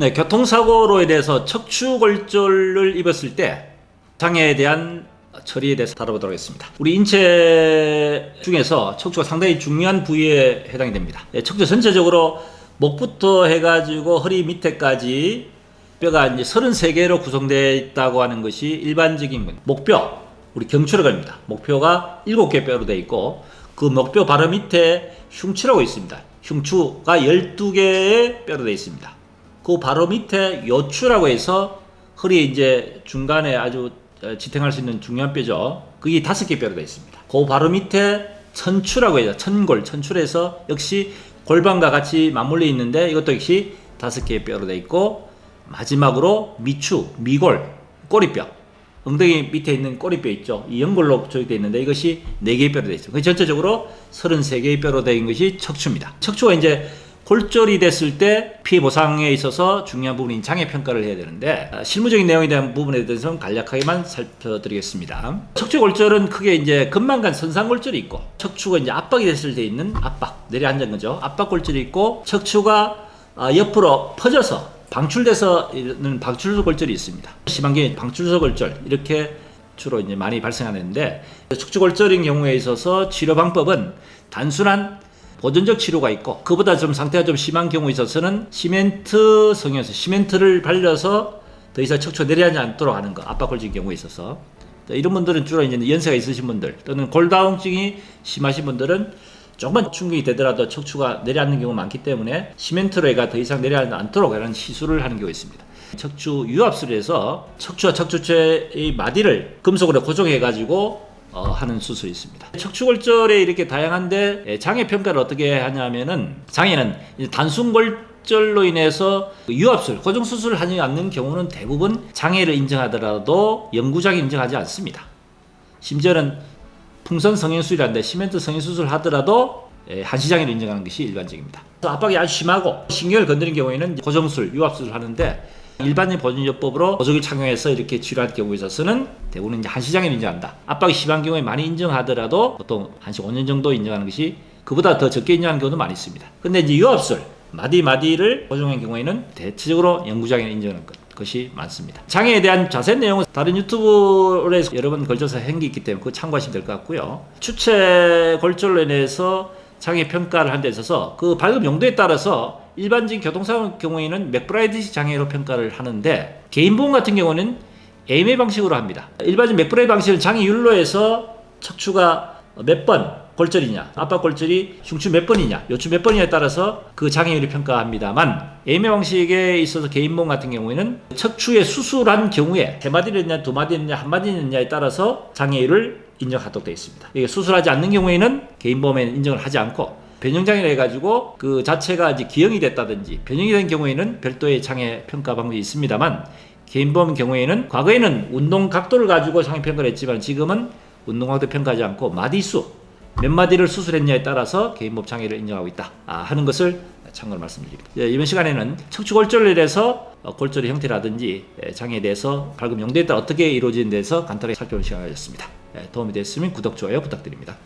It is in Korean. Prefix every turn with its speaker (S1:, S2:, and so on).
S1: 네, 교통사고로 인해서 척추골절을 입었을 때 장애에 대한 처리에 대해서 다뤄보도록 하겠습니다. 우리 인체 중에서 척추가 상당히 중요한 부위에 해당이 됩니다. 예, 척추 전체적으로 목부터 해가지고 허리 밑에까지 뼈가 이제 33개로 구성되어 있다고 하는 것이 일반적인 분. 목뼈, 우리 경추라고 합니다. 목표가 7개 뼈로 되어 있고 그 목뼈 바로 밑에 흉추라고 있습니다. 흉추가 12개의 뼈로 되어 있습니다. 그 바로 밑에 요추라고 해서 허리 이제 중간에 아주 어, 지탱할 수 있는 중요한 뼈죠. 그게 다섯 개 되어 있습니다. 그 바로 밑에 천추라고 해요. 천골, 천출에서 역시 골반과 같이 맞물려 있는데 이것도 역시 다섯 개의 뼈로 되어 있고 마지막으로 미추, 미골, 꼬리뼈. 엉덩이 밑에 있는 꼬리뼈 있죠. 이 연골로 조직되어 있는데 이것이 네 개의 뼈로 되어 있습니다. 그 전체적으로 33개의 뼈로 되어 있는 것이 척추입니다. 척추가 이제 골절이 됐을 때 피해 보상에 있어서 중요한 부분인 장애 평가를 해야 되는데 아, 실무적인 내용에 대한 부분에 대해서는 간략하게만 살펴드리겠습니다. 척추 골절은 크게 이제 근만간 선상 골절이 있고 척추가 이제 압박이 됐을 때 있는 압박 내려앉은 거죠. 압박 골절이 있고 척추가 아, 옆으로 퍼져서 방출돼서 있는 방출소 골절이 있습니다. 심한 게 방출소 골절 이렇게 주로 이제 많이 발생하는데 척추 골절인 경우에 있어서 치료 방법은 단순한 보존적 치료가 있고 그보다 좀 상태가 좀 심한 경우에 있어서는 시멘트 성형에서 시멘트를 발려서 더 이상 척추가 내려앉지 않도록 하는 거 압박 골절 경우에 있어서 이런 분들은 주로 이제 연세가 있으신 분들 또는 골다공증이 심하신 분들은 조금만 충격이 되더라도 척추가 내려앉는 경우가 많기 때문에 시멘트로 해가 더 이상 내려앉지 않도록 이런 시술을 하는 경우가 있습니다. 척추 유압술을 해서 척추와 척추체의 마디를 금속으로 고정해 가지고 어, 하는 수술이 있습니다. 척추골절에 이렇게 다양한데 예, 장애 평가를 어떻게 하냐면은 장애는 단순 골절로 인해서 그 유압술, 고정 수술을 하지 않는 경우는 대부분 장애를 인정하더라도 영구장애 인정하지 않습니다. 심지어는 풍선 성형수술이란데 시멘트 성형수술 하더라도 예, 한시장애를 인정하는 것이 일반적입니다. 압박이 아주 심하고 신경을 건드린 경우에는 고정술, 유압술을 하는데 일반적인 보존요법으로 보조기를 착용해서 이렇게 치료할 경우에 있어서는 대부분 이제 한시장애를 인정한다. 압박이 심한 경우에 많이 인정하더라도 보통 한시 5년 정도 인정하는 것이 그보다 더 적게 인정하는 경우도 많이 있습니다. 근데 이제 유압술, 마디 마디를 고정한 경우에는 대체적으로 영구장애를 인정하는 것. 것이 많습니다. 장애에 대한 자세한 내용은 다른 유튜브에서 여러 번 걸쳐서 한게 있기 때문에 그거 참고하시면 될 것 같고요. 추체 골절로 인해서 장애 평가를 한 데 있어서 그 발급 용도에 따라서 일반적인 교통사고 경우에는 맥브라이드 장애로 평가를 하는데 개인 보험 같은 경우는 AMA 방식으로 합니다. 일반적인 맥브라이드 방식은 장애율로 해서 척추가 몇 번 골절이냐, 압박 골절이 흉추 몇 번이냐, 요추 몇 번이냐에 따라서 그 장애율을 평가합니다만 AMA 방식에 있어서 개인 보험 같은 경우에는 척추에 수술한 경우에 세 마디를 했냐, 두 마디를 했냐, 한 마디를 했냐에 따라서 장애율을 인정하도록 되어 있습니다. 이게 수술하지 않는 경우에는 개인 보험에 인정을 하지 않고 변형장애를 해가지고 그 자체가 이제 기형이 됐다든지 변형이 된 경우에는 별도의 장애 평가 방법이 있습니다만 개인 보험 경우에는 과거에는 운동 각도를 가지고 장애 평가를 했지만 지금은 운동 각도 평가하지 않고 마디수 몇 마디를 수술했냐에 따라서 개인보험 장애를 인정하고 있다 아, 하는 것을 참고로 말씀드립니다. 예, 이번 시간에는 척추골절에 대해서 어, 골절의 형태라든지 예, 장애에 대해서 발급 용도에 따라 어떻게 이루어지는 데서 간단하게 살펴본 시간이었습니다. 예, 도움이 됐으면 구독, 좋아요 부탁드립니다.